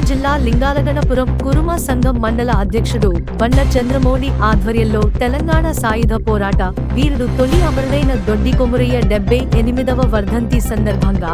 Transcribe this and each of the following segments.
జిల్లా లింగాలగనపురం కురుమ సంఘం మండల అధ్యక్షుడు బండ చంద్రమౌళి ఆధ్వర్యంలో తెలంగాణ సాయుధ పోరాట వీరుడు తొలి అమరుడైన దొడ్డి కొమురయ్య డెబ్బై ఎనిమిదవ వర్ధంతి సందర్భంగా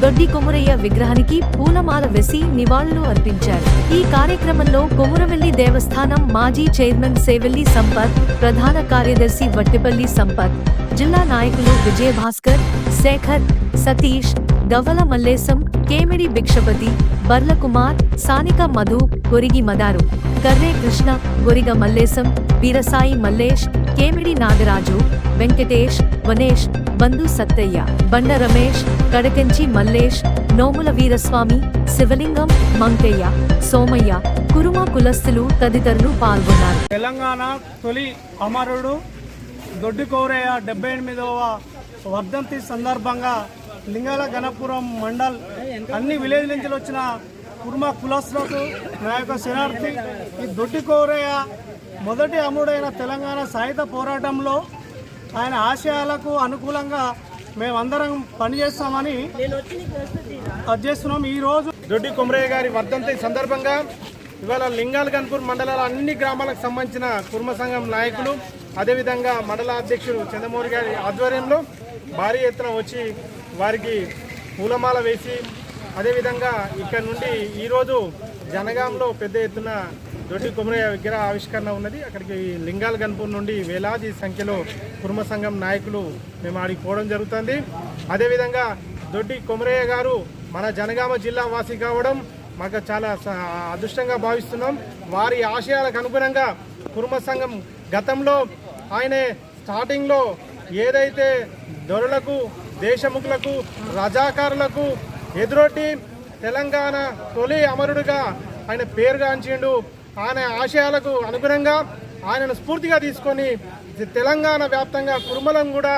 దొడ్డి కొమురయ్య విగ్రహానికి పూలమాల వేసి నివాళులు అర్పించారు. ఈ కార్యక్రమంలో కొమురవెల్లి దేవస్థానం మాజీ చైర్మన్ సేవెల్లి సంపత్ ప్రధాన కార్యదర్శి వట్టిపల్లి సంపత్ జిల్లా నాయకులు విజయభాస్కర్ శేఖర్ సతీష్ గవ్వల మల్లేశం కేమిడి భిక్షపతి బర్ల కుమార్ సానిక మధు గొరిగి మదారు కర్రే కృష్ణ గొరిగ మల్లేశం వీరసాయి మల్లేష్ కేమిడి నాగరాజు వెంకటేష్ వనేష్ బంధు సత్తయ్య బండ రమేష్ కడకెంచి మల్లేష్ నోముల వీరస్వామి శివలింగం మంకయ్య సోమయ్య కురుమ కులస్తులు తదితరులు పాల్గొన్నారు. తెలంగాణ తొలి అమరుడు దొడ్డి కోరయ్య డెబ్బై ఎనిమిదవ వర్ధంతి సందర్భంగా లింగాల గణపురం మండల్ అన్ని విలేజ్ నుంచి వచ్చిన కుర్మా కులస్తులకు నా యొక్క శరణార్థి ఈ దొడ్డి కోరయ్య మొదటి అమ్ముడైన తెలంగాణ సాయుధ పోరాటంలో ఆయన ఆశయాలకు అనుకూలంగా మేమందరం పనిచేస్తామని చేస్తున్నాం. ఈరోజు దొడ్డి కుమరయ్య గారి వర్ధంతి సందర్భంగా ఇవాళ లింగాల గన్పూర్ మండలాల అన్ని గ్రామాలకు సంబంధించిన కుర్మ సంఘం నాయకులు అదేవిధంగా మండల అధ్యక్షుడు చంద్రమౌళి గారి ఆధ్వర్యంలో భారీ ఎత్తున వచ్చి వారికి పూలమాల వేసి అదేవిధంగా ఇక్కడ నుండి ఈరోజు జనగాంలో పెద్ద ఎత్తున దొడ్డి కుమరయ్య విగ్రహ ఆవిష్కరణ ఉన్నది. అక్కడికి లింగాల గన్పూర్ నుండి వేలాది సంఖ్యలో కుర్మ సంఘం నాయకులు మేము ఆడికి పోవడం జరుగుతుంది. అదేవిధంగా దొడ్డి కొమరయ్య గారు మన జనగామ జిల్లా వాసి కావడం మాకు చాలా స- అదృష్టంగా భావిస్తున్నాం. వారి ఆశయాలకు అనుగుణంగా కుర్మ సంఘం గతంలో ఆయనే స్టార్టింగ్లో ఏదైతే దొరలకు దేశముఖులకు రజాకారులకు ఎదురొట్టి తెలంగాణ తొలి అమరుడుగా ఆయన పేరుగాంచిండు ఆయన ఆశయాలకు అనుగుణంగా ఆయనను స్ఫూర్తిగా తీసుకొని తెలంగాణ వ్యాప్తంగా కురుమలం కూడా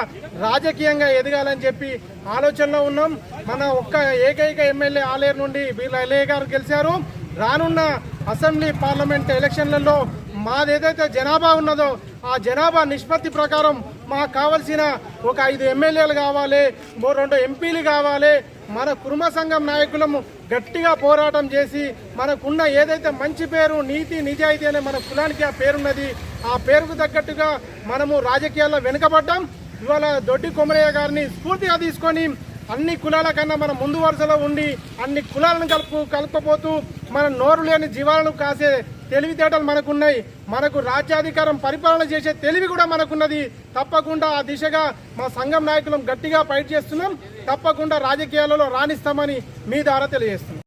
రాజకీయంగా ఎదగాలని చెప్పి ఆలోచనలో ఉన్నాం. మన ఒక్క ఏకైక ఎమ్మెల్యే ఆలేరు నుండి వీళ్ళ ఎల్ఏ గారు గెలిచారు. రానున్న అసెంబ్లీ పార్లమెంట్ ఎలక్షన్లలో మాదేదైతే జనాభా ఉన్నదో ఆ జనాభా నిష్పత్తి ప్రకారం మాకు కావలసిన ఒక ఐదు ఎమ్మెల్యేలు కావాలి ఓ రెండు ఎంపీలు కావాలి. మన కుర్మ సంఘం నాయకులము గట్టిగా పోరాటం చేసి మనకున్న ఏదైతే మంచి పేరు నీతి నిజాయితీ అనే మన కులానికి ఆ పేరున్నది ఆ పేరుకు తగ్గట్టుగా మనము రాజకీయాల్లో వెనుకబడ్డాం. ఇవాళ దొడ్డి కొమరయ్య గారిని స్ఫూర్తిగా తీసుకొని అన్ని కులాల కన్నా మన ముందు వరుసలో ఉండి అన్ని కులాలను కలుపు కలుపుకపోతూ మన నోరు లేని జీవాలను కాసే తెలివితేటలు మనకున్నాయి. మనకు రాజ్యాధికారం పరిపాలన చేసే తెలివి కూడా మనకున్నది. తప్పకుండా ఆ దిశగా మా సంఘం నాయకులం గట్టిగా ఫైట్ చేస్తున్నాం. తప్పకుండా రాజకీయాలలో రాణిస్తామని మీ ద్వారా తెలియజేస్తున్నాం.